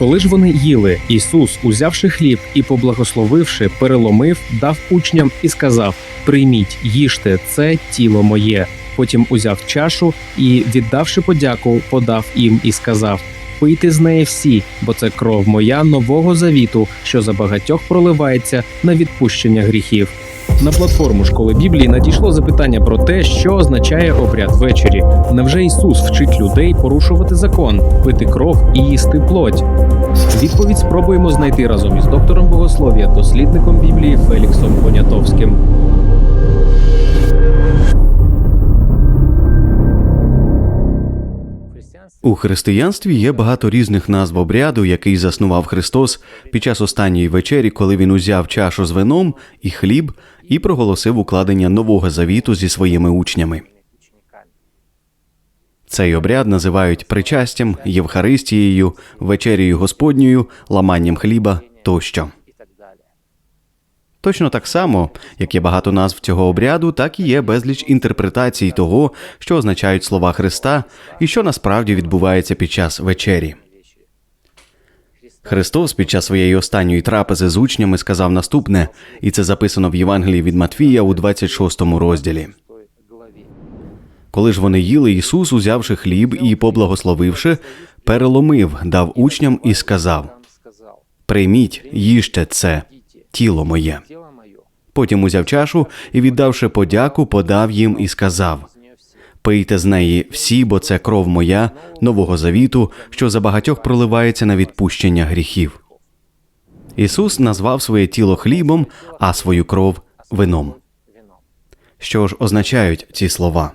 Коли ж вони їли, Ісус, узявши хліб і поблагословивши, переломив, дав учням і сказав: Прийміть, їжте, це тіло моє. Потім узяв чашу і, віддавши подяку, подав їм і сказав: Пийте з неї всі, бо це кров моя нового завіту, що за багатьох проливається на відпущення гріхів. На платформу школи Біблії надійшло запитання про те, що означає обряд ввечері. Невже Ісус вчить людей порушувати закон, пити кров і їсти плоть? Відповідь спробуємо знайти разом із доктором богослов'я, дослідником Біблії Феліксом Понятовським. У християнстві є багато різних назв обряду, який заснував Христос під час останньої вечері, коли він узяв чашу з вином і хліб і проголосив укладення нового завіту зі своїми учнями. Цей обряд називають причастям, Євхаристією, вечерією Господньою, ламанням хліба тощо. Точно так само, як є багато назв цього обряду, так і є безліч інтерпретацій того, що означають слова Христа і що насправді відбувається під час вечері. Христос під час своєї останньої трапези з учнями сказав наступне, і це записано в Євангелії від Матфія у 26 розділі. Коли ж вони їли, Ісус, узявши хліб і поблагословивши, переломив, дав учням і сказав: Прийміть, їжте це, тіло моє. Потім узяв чашу і, віддавши подяку, подав їм і сказав: Пийте з неї всі, бо це кров моя, нового завіту, що за багатьох проливається на відпущення гріхів. Ісус назвав своє тіло хлібом, а свою кров вином. Що ж означають ці слова?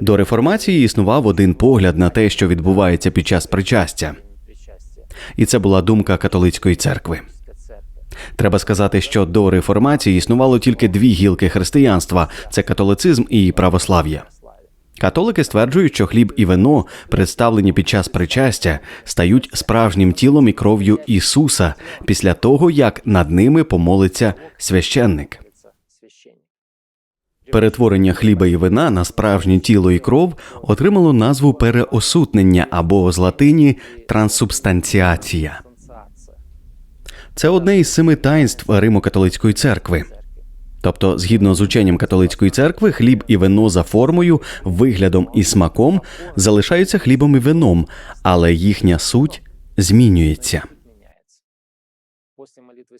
До реформації існував один погляд на те, що відбувається під час причастя, і це була думка католицької церкви. Треба сказати, що до реформації існувало тільки дві гілки християнства: це католицизм і православ'я. Католики стверджують, що хліб і вино, представлені під час причастя, стають справжнім тілом і кров'ю Ісуса після того, як над ними помолиться священник. Перетворення хліба і вина на справжнє тіло і кров отримало назву переосутнення або з латині трансубстанціація. Це одне із семи таїнств Римо-католицької церкви. Тобто, згідно з ученням католицької церкви, хліб і вино за формою, виглядом і смаком залишаються хлібом і вином, але їхня суть змінюється.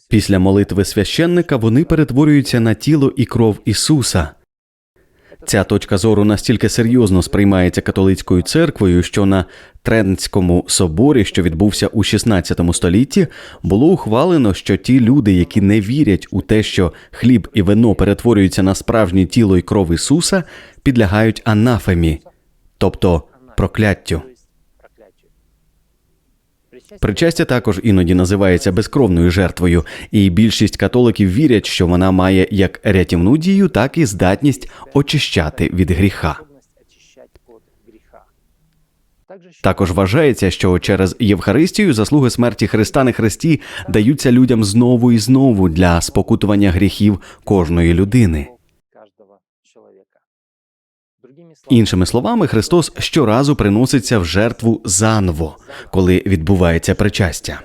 Після молитви священника вони перетворюються на тіло і кров Ісуса. Ця точка зору настільки серйозно сприймається католицькою церквою, що на Трентському соборі, що відбувся у 16 столітті, було ухвалено, що ті люди, які не вірять у те, що хліб і вино перетворюються на справжнє тіло і кров Ісуса, підлягають анафемі, тобто прокляттю. Причастя також іноді називається безкровною жертвою, і більшість католиків вірять, що вона має як рятівну дію, так і здатність очищати від гріха. Також вважається, що через Євхаристію заслуги смерті Христа на Христі даються людям знову і знову для спокутування гріхів кожної людини. Іншими словами, Христос щоразу приноситься в жертву заново, коли відбувається причастя.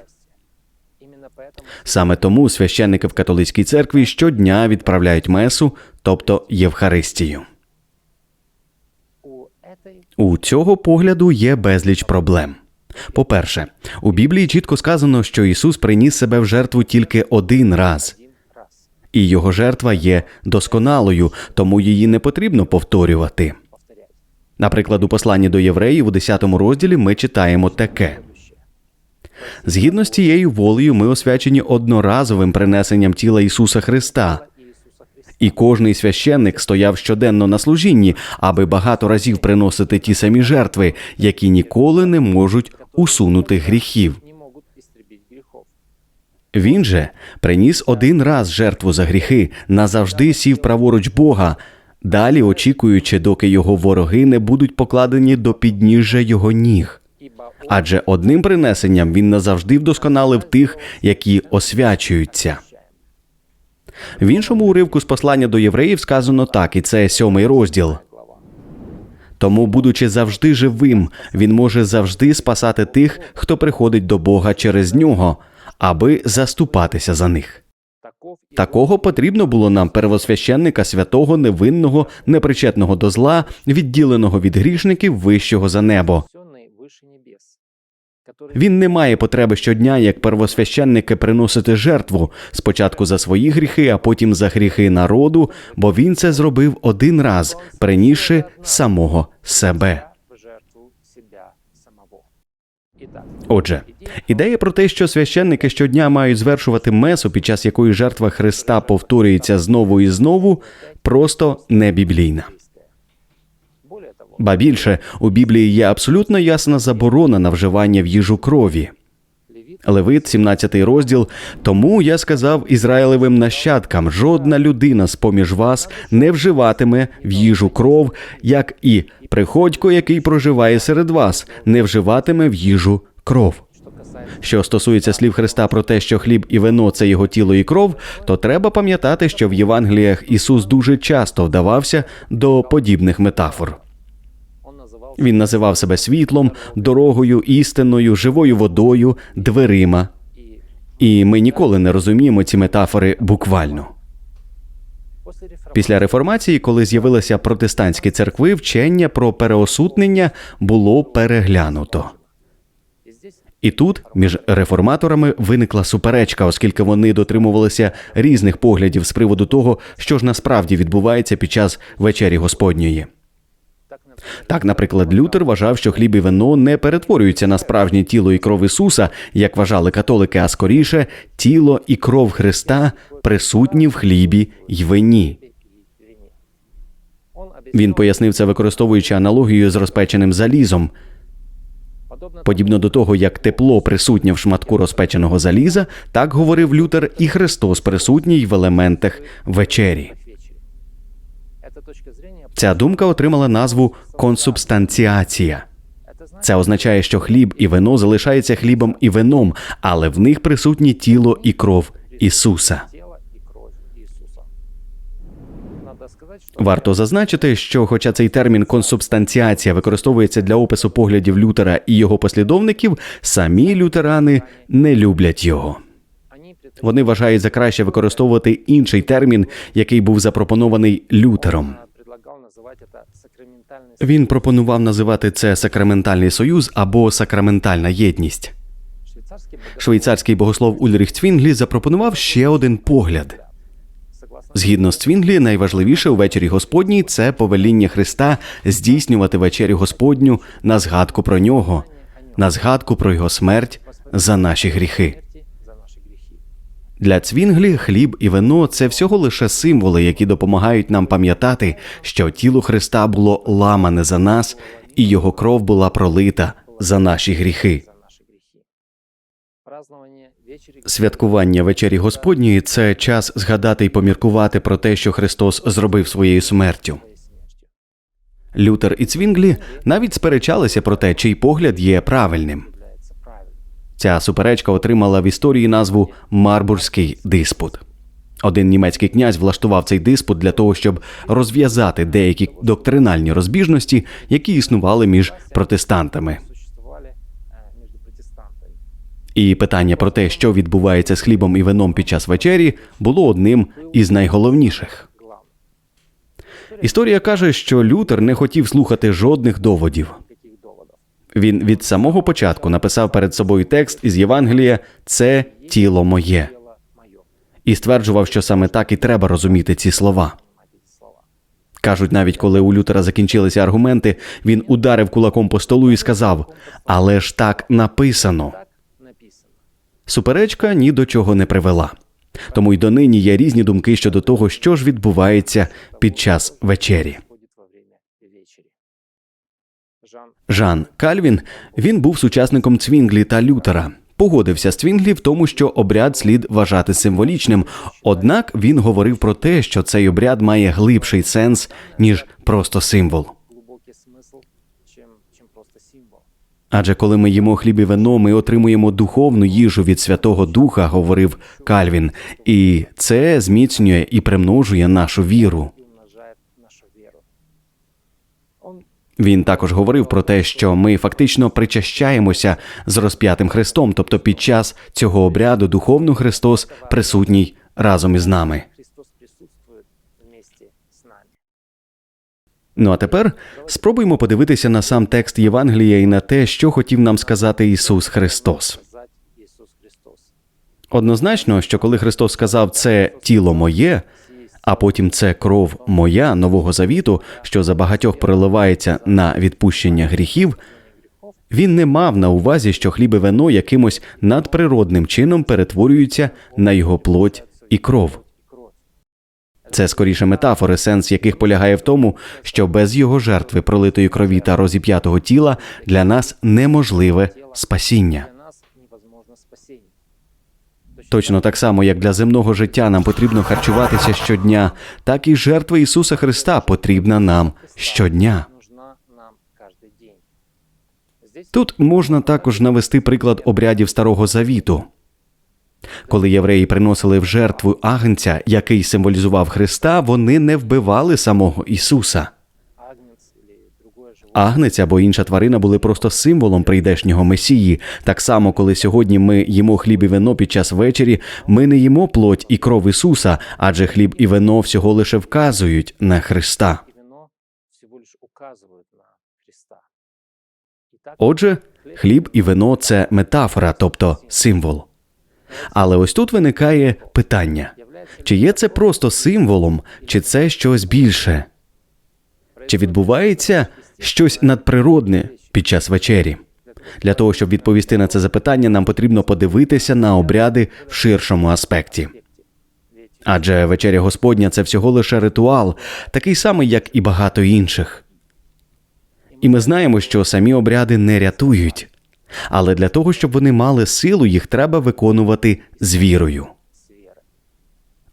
Саме тому священники в католицькій церкві щодня відправляють месу, тобто Євхаристію. У цього погляду є безліч проблем. По-перше, у Біблії чітко сказано, що Ісус приніс себе в жертву тільки один раз, і його жертва є досконалою, тому її не потрібно повторювати. Наприклад, у посланні до євреїв у 10 розділі ми читаємо таке. Згідно з цією волею, ми освячені одноразовим принесенням тіла Ісуса Христа. І кожний священник стояв щоденно на служінні, аби багато разів приносити ті самі жертви, які ніколи не можуть усунути гріхів. Він же приніс один раз жертву за гріхи, назавжди сів праворуч Бога, далі очікуючи, доки його вороги не будуть покладені до підніжжя його ніг. Адже одним принесенням він назавжди вдосконалив тих, які освячуються. В іншому уривку з послання до євреїв сказано так, і це сьомий розділ. Тому, будучи завжди живим, він може завжди спасати тих, хто приходить до Бога через нього, аби заступатися за них. Такого потрібно було нам первосвященника святого, невинного, непричетного до зла, відділеного від грішників вищого за небо. Він не має потреби щодня, як первосвященники, приносити жертву спочатку за свої гріхи, а потім за гріхи народу, бо він це зробив один раз, принісши самого себе. Отже, ідея про те, що священники щодня мають звершувати месу, під час якої жертва Христа повторюється знову і знову, просто не біблійна. Ба більше у Біблії є абсолютно ясна заборона на вживання в їжу крові. Левит, 17 розділ. Тому я сказав Ізраїлевим нащадкам: жодна людина з поміж вас не вживатиме в їжу кров, як і приходько, який проживає серед вас, не вживатиме в їжу кров. Що стосується слів Христа про те, що хліб і вино це його тіло і кров, то треба пам'ятати, що в Євангеліях Ісус дуже часто вдавався до подібних метафор. Він називав себе світлом, дорогою, істинною, живою водою, дверима. І ми ніколи не розуміємо ці метафори буквально. Після реформації, коли з'явилися протестантські церкви, вчення про переосутнення було переглянуто. І тут між реформаторами виникла суперечка, оскільки вони дотримувалися різних поглядів з приводу того, що ж насправді відбувається під час вечері Господньої. Так, наприклад, Лютер вважав, що хліб і вино не перетворюються на справжнє тіло і кров Ісуса, як вважали католики, а скоріше тіло і кров Христа присутні в хлібі й вині. Він пояснив це, використовуючи аналогію з розпеченим залізом. Подібно до того, як тепло присутнє в шматку розпеченого заліза, так говорив Лютер, і Христос присутній в елементах вечері. Ця думка отримала назву консубстанціація. Це означає, що хліб і вино залишаються хлібом і вином, але в них присутні тіло і кров Ісуса. Варто зазначити, що, хоча цей термін консубстанціація використовується для опису поглядів Лютера і його послідовників, самі лютерани не люблять його. Вони вважають за краще використовувати інший термін, який був запропонований Лютером. Він пропонував називати це сакраментальний союз або сакраментальна єдність. Швейцарський богослов Ульріх Цвінглі запропонував ще один погляд. Згідно з Цвінглі, найважливіше у вечері Господній це повеління Христа здійснювати вечерю Господню на згадку про нього, на згадку про його смерть за наші гріхи. Для Цвінглі хліб і вино це всього лише символи, які допомагають нам пам'ятати, що тіло Христа було ламане за нас, і його кров була пролита за наші гріхи. Святкування вечері Господньої це час згадати й поміркувати про те, що Христос зробив своєю смертю. Лютер і Цвінглі навіть сперечалися про те, чий погляд є правильним. Ця суперечка отримала в історії назву Марбурзький диспут. Один німецький князь влаштував цей диспут для того, щоб розв'язати деякі доктринальні розбіжності, які існували між протестантами. І питання про те, що відбувається з хлібом і вином під час вечері, було одним із найголовніших. Історія каже, що Лютер не хотів слухати жодних доводів. Він від самого початку написав перед собою текст із Євангелія Це тіло моє і стверджував, що саме так і треба розуміти ці слова. Кажуть, навіть коли у Лютера закінчилися аргументи, він ударив кулаком по столу і сказав: Але ж так написано. Суперечка ні до чого не привела. Тому й донині є різні думки щодо того, що ж відбувається під час вечері. Жан Кальвін він був сучасником Цвінглі та Лютера. Погодився з Цвінглі в тому, що обряд слід вважати символічним. Однак він говорив про те, що цей обряд має глибший сенс ніж просто символ. Адже коли ми їмо хліб і вино, ми отримуємо духовну їжу від Святого Духа, говорив Кальвін, і це зміцнює і примножує нашу віру. Він також говорив про те, що ми фактично причащаємося з розп'ятим Христом, тобто під час цього обряду духовно Христос присутній разом із нами. Ну а тепер спробуймо подивитися на сам текст Євангелія і на те, що хотів нам сказати Ісус Христос. Однозначно, що коли Христос сказав це тіло моє, а потім це кров моя нового завіту, що за багатьох переливається на відпущення гріхів, він не мав на увазі, що хліб і вино якимось надприродним чином перетворюються на його плоть і кров. Це скоріше метафори, сенс яких полягає в тому, що без його жертви, пролитої крові та розіп'ятого тіла для нас неможливе спасіння. Для нас невозможно спасение. Точно так само, як для земного життя нам потрібно харчуватися щодня, так і жертва Ісуса Христа потрібна нам щодня. Тут можна також навести приклад обрядів Старого Завіту. Коли євреї приносили в жертву агнця, який символізував Христа, вони не вбивали самого Ісуса. Агнець або інша тварина були просто символом прийдешнього Месії. Так само, коли сьогодні ми їмо хліб і вино під час вечері, ми не їмо плоть і кров Ісуса, адже хліб і вино всього лише вказують на Христа. Отже, хліб і вино це метафора, тобто символ. Але ось тут виникає питання: чи є це просто символом, чи це щось більше? Чи відбувається щось надприродне під час вечері? Для того, щоб відповісти на це запитання, нам потрібно подивитися на обряди в ширшому аспекті. Адже вечеря Господня це всього лише ритуал, такий самий, як і багато інших. І ми знаємо, що самі обряди не рятують. Але для того, щоб вони мали силу, їх треба виконувати з вірою.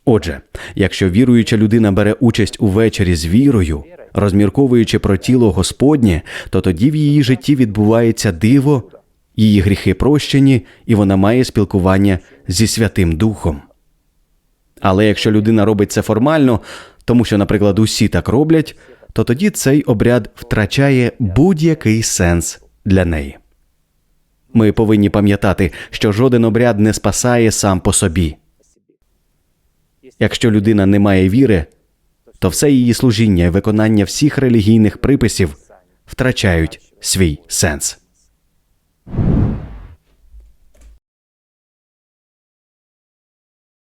Отже, якщо віруюча людина бере участь у вечері з вірою, розмірковуючи про тіло Господнє, то тоді в її житті відбувається диво, її гріхи прощені, і вона має спілкування зі Святим Духом. Але якщо людина робить це формально, тому що, наприклад, усі так роблять, то тоді цей обряд втрачає будь-який сенс для неї. Ми повинні пам'ятати, що жоден обряд не спасає сам по собі. Якщо людина не має віри, то все її служіння і виконання всіх релігійних приписів втрачають свій сенс.